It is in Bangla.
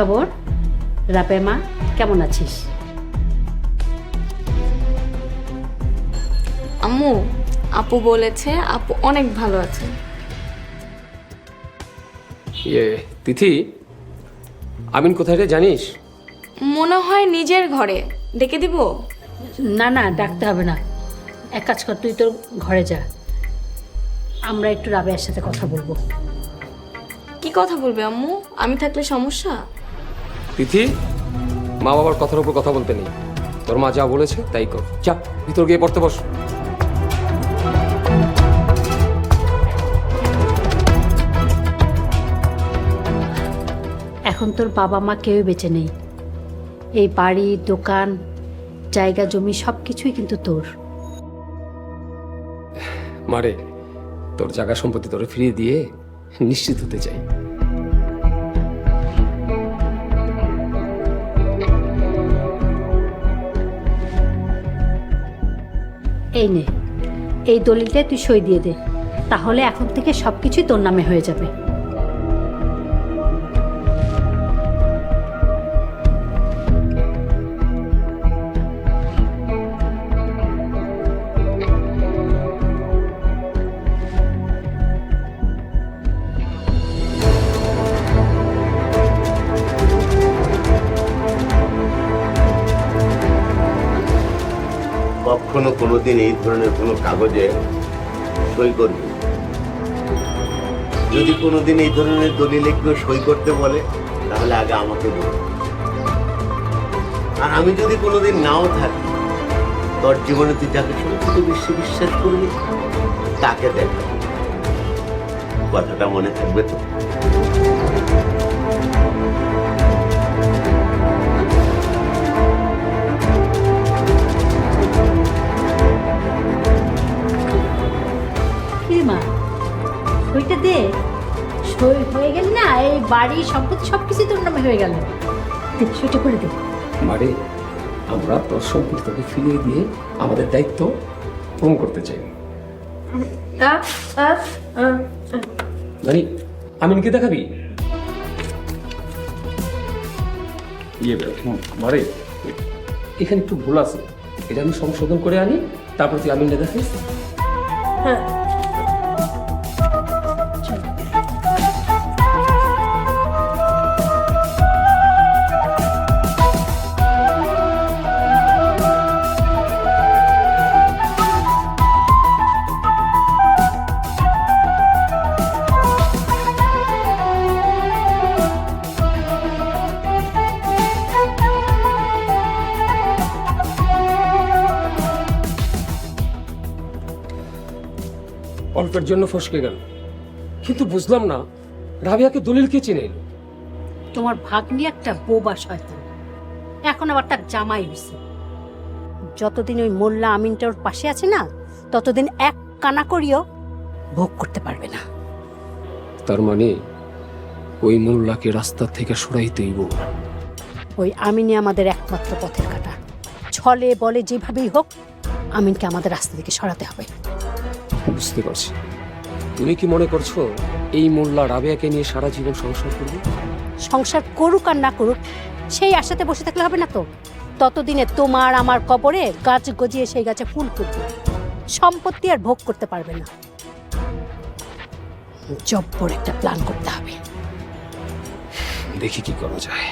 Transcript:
খবর। রাপে মা কেমন আছিস? আম্মু আপু বলেছে আপু অনেক ভালো আছে। ইয়ে তিথি আমিন কোথায় রে জানিস? মনে হয় নিজের ঘরে। ডেকে দিব? না না ডাকতে হবে না। এক কাজ কর তুই তোর ঘরে যা। আমরা একটু রাবেয়ার সাথে কথা বলব। কি কথা বলবে আম্মু? আমি থাকলে সমস্যা? তিথি মা বাবার কথার উপর কথা বলতে নেই। তোর মা যা বলেছে তাই কর। যা ভিতর গিয়ে পড়তে বস। এখন তোর বাবা মা কেউ বেঁচে নেই। এই বাড়ি দোকান জায়গা জমি সব কিছুই কিন্তু তোর। মারে তোর জায়গা সম্পত্তি তোরে ফিরিয়ে দিয়ে নিশ্চিত হতে চাই। এই নে, এই দলিলটাই তুই সই দিয়ে দে, তাহলে এখন থেকে সব কিছুই তোর নামে হয়ে যাবে। কখনো কোনো দিন এই ধরনের কোনো কাগজে সই করবে। যদি কোনো দিন এই ধরনের দলিলে কেউ সই করতে বলে তাহলে আগে আমাকে বল আর আমি যদি কোনোদিন নাও থাকি তোর জীবনে তুই যাকে সত্যি বেশি বিশ্বাস করবি তাকে দেখা। কথাটা মনে থাকবে তো? সইটা দে সই হয়ে গেল না এই বাড়ি সম্পত্তি সব কিছুই তোর নামে হয়ে গেল। দে সইটা করে দে। মারে আমরা তোর সম্পত্তি তোকে ফিরিয়ে দিয়ে আমাদের দায়িত্ব পূরণ করতে চাই। মানে আমিনকে দেখাবি? ইয়ে মারে এখানে একটু ভুল আছে। এটা আমি সংশোধন করে আনি তারপর তুই আমিনকে দেখিস। অল্পের জন্য ফসকে গেল। কিন্তু বুঝলাম না রাবিয়াকে দলিল কে চিনে এলো? তোমার ভাগ্নি একটা বোবা শয়তান। এখন আবার তার জামাই হয়েছে যতদিন ওই মোল্লা আমিনটা ওর পাশে আছে না ততদিন এক কানা করিও ভোগ করতে পারবে না। তার মানে ওই মোল্লাকে রাস্তা থেকে সরাইতেইব ওই আমিনই আমাদের একমাত্র পথের কাটা। ছলে বলে যেভাবেই হোক আমিনকে আমাদের রাস্তা থেকে সরাতে হবে। বুঝতে পারছি। তুমি কি মনে করছ এই মোল্লা রাবেয়াকে নিয়ে সারা জীবন সংসার করবে? সংসার করুক আর না করুক সেই আশাতে বসে থাকলে হবে না তো? ততদিনে তোমার আমার কবরে গাছ গজিয়ে সেই গাছে ফুল ফুটবে। সম্পত্তি আর ভোগ করতে পারবে না। জব্বর একটা প্ল্যান করতে হবে। দেখি কি করা যায়।